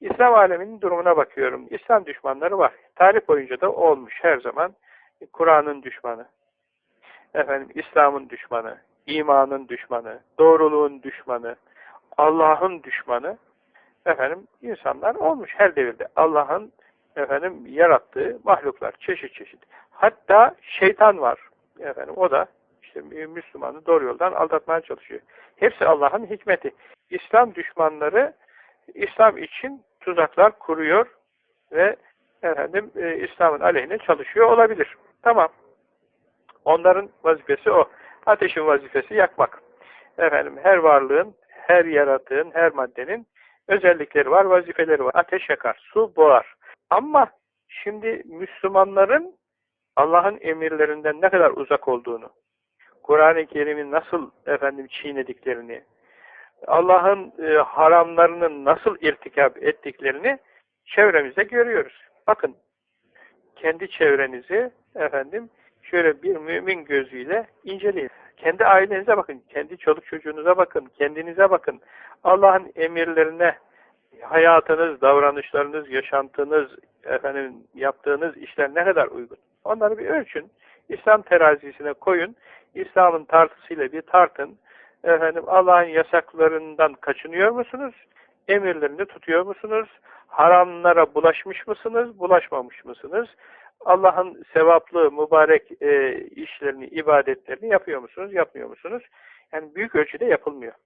İslam aleminin durumuna bakıyorum. İslam düşmanları var. Tarih boyunca da olmuş her zaman. Kur'an'ın düşmanı, efendim İslam'ın düşmanı, imanın düşmanı, doğruluğun düşmanı, Allah'ın düşmanı, efendim insanlar olmuş her devirde. Allah'ın efendim yarattığı mahluklar çeşit çeşit. Hatta şeytan var. Efendim o da işte Müslümanı doğru yoldan aldatmaya çalışıyor. Hepsi Allah'ın hikmeti. İslam düşmanları İslam için tuzaklar kuruyor ve efendim e, İslam'ın aleyhine çalışıyor olabilir. Tamam. Onların vazifesi o. Ateşin vazifesi yakmak. Efendim her varlığın, her yaratığın, her maddenin özellikleri var, vazifeleri var. Ateş yakar, su boğar. Ama şimdi Müslümanların Allah'ın emirlerinden ne kadar uzak olduğunu, Kur'an-ı Kerim'i nasıl efendim çiğnediklerini, Allah'ın e, haramlarının nasıl irtikap ettiklerini çevremizde görüyoruz. Bakın, kendi çevrenizi efendim şöyle bir mümin gözüyle inceleyin. Kendi ailenize bakın, kendi çoluk çocuğunuza bakın, kendinize bakın. Allah'ın emirlerine hayatınız, davranışlarınız, yaşantınız, efendim yaptığınız işler ne kadar uygun? Onları bir ölçün. İslam terazisine koyun. İslam'ın tartısıyla bir tartın. Efendim Allah'ın yasaklarından kaçınıyor musunuz? Emirlerini tutuyor musunuz? Haramlara bulaşmış mısınız? Bulaşmamış mısınız? Allah'ın sevaplı, mübarek e, işlerini, ibadetlerini yapıyor musunuz? Yapmıyor musunuz? Yani büyük ölçüde yapılmıyor.